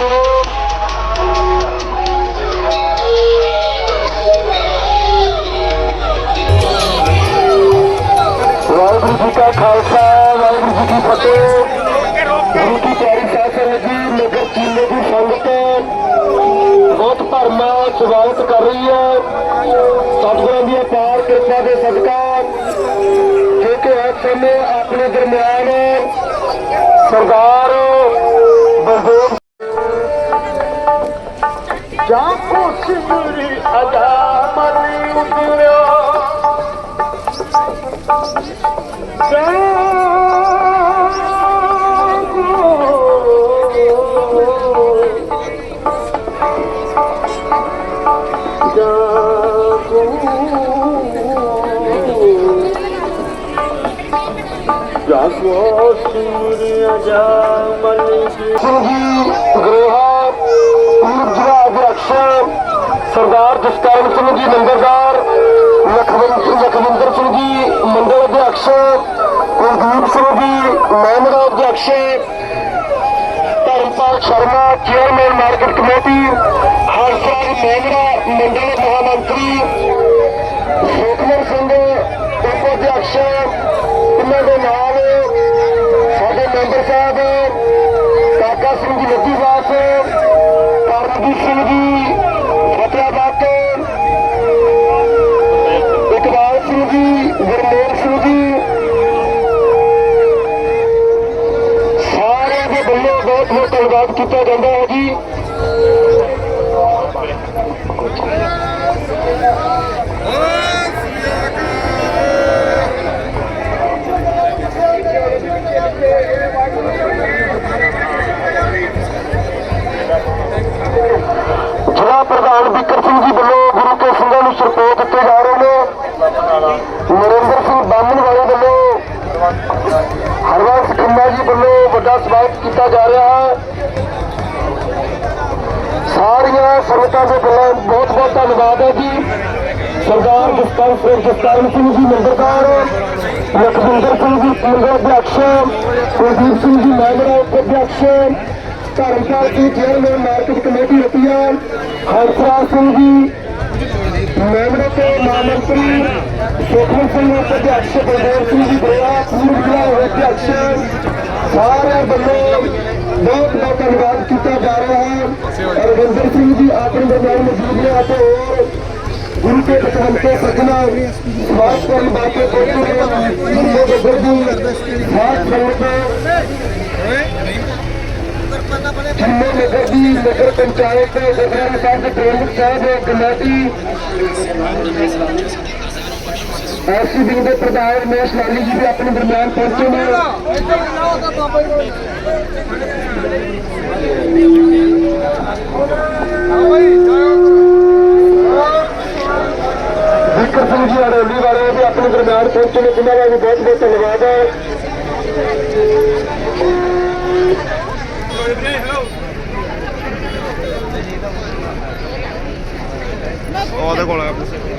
ਵਾਹਿਗੁਰੂ ਜੀ ਕਾ ਖਾਲਸਾ, ਵਾਹਿਗੁਰੂ ਜੀ ਕੀ ਫਤਿਹ। ਗੁਰੂ ਕੀ ਪਿਆਰੀ ਸਾਧ ਸੰਗਤ ਜੀ, ਨਗਰ ਚੀਲੇ ਦੀ ਸੰਗਤ। ਬਹੁਤ ਭਰਮਾ ਸਵਾਗਤ ਕਰ ਰਹੀ ਹੈ। ਸਤਿਗੁਰਾਂ ਦੀ ਅਪਾਰ ਕਿਰਪਾ ਦੇ ਸਦਕਾ ਜੋ ਕਿ ਇਸ ਸਮੇਂ ਆਪਣੇ ਦਰਮਿਆਨ ਸਰਦਾਰ ਸੰਗੀ ਗਰੇਹਾ ਪੂਰਬ ਜ਼ਿਲ੍ਹਾ ਅਧਿਕਸ਼ ਸਰਦਾਰ ਜਸਕਰਨ ਸਿੰਘ ਜੀ ਨੰਬਰਦਾਰ Lakhwinder Kuldeep Singh ji member ਅਧਿਕਸ਼ Dharampal Sharma chairman market committee ਹਰਸਾਲ ਮੈਂਬਰਾ ਮੰਡਲ ਮਹਾਮੰਤਰੀ ਬਹੁਤ ਬਹੁਤ ਧੰਨਵਾਦ ਕੀਤਾ ਜਾਂਦਾ ਹੈ ਜੀ। ਜ਼ਿਲ੍ਹਾ ਵੱਲੋਂ ਕੀਤਾ ਜਾ ਰਿਹਾ ਹੈ। ਸਾਰੀਆਂ ਸੰਗਤਾਂ ਦੇ ਵੱਲੋਂ ਬਹੁਤ ਬਹੁਤ ਧੰਨਵਾਦ ਹੈ ਜੀ। ਸਰਦਾਰ ਜਸਕਰਨ ਸਿੰਘ ਜਸਕਰਨ ਸਿੰਘ ਜੀ ਨੰਬਰਦਾਰ ਲਖਵਿੰਦਰ ਸਿੰਘ ਜੀ ਮੰਡਲ ਅਧਿਕਸ਼ ਕੁਲਦੀਪ ਸਿੰਘ ਜੀ, ਮੈਂਬਰ ਉਪ ਅਧਿਕਸ਼ Dharampal Singh chairman market committee Ratia Harsraj Singh ji member ਤੇ ਮਹਾਮੰਤਰੀ ਸੁਖਮਨ ਸਿੰਘ ਉਪ ਅਧਿਕਸ਼ ਬਲਦੇਵ ਸਿੰਘ ਜੀ ਬਰੇਆ ਪੂਰਬ ਜ਼ਿਲ੍ਹਾ ਅਧਿਕਸ਼ ਸਾਰਿਆਂ ਵੱਲੋਂ ਬਹੁਤ ਬਹੁਤ ਧੰਨਵਾਦ ਕੀਤਾ ਜਾ ਰਿਹਾ ਹੈ ਰਵਿੰਦਰ ਸਿੰਘ ਜੀ ਆਪਣੇ ਦਰਮਿਆਨ ਮੌਜੂਦ ਨੇ ਅਤੇ ਹੋਰ ਗੁਰੂ ਕੇ ਪਤਵੰਤੇ ਸੱਜਣਾ ਸਵਾਸ ਕਰਨ ਬਾਤੇ ਪਹੁੰਚੇ ਨੇ ਜਿੰਨੇ ਬੱਬਰ ਜੀ ਸਾਥ ਸੰਗਤ ਜਿੰਨੇ ਨਗਰ ਦੀ ਨਗਰ ਪੰਚਾਇਤ ਗੁਰਦੁਆਰਾ ਸਾਹਿਬ ਦੇ ਐਸੀ ਵਿੰਗ ਦੇ ਪ੍ਰਧਾਨ ਮੇਸ਼ ਲਾਲੀ ਜੀ ਵੀ ਆਪਣੇ ਦਰਮਿਆਨ ਪਹੁੰਚੇ ਨੇ। ਵਿਕਰ ਸਿੰਘ ਜੀ ਅਡੋਲੀ ਵਾਲੇ ਵੀ ਆਪਣੇ ਦਰਮਿਆਨ ਪਹੁੰਚੇ ਨੇ, ਜਿਨ੍ਹਾਂ ਦਾ ਵੀ ਬਹੁਤ ਬਹੁਤ ਧੰਨਵਾਦ ਹੈ। foda, colega.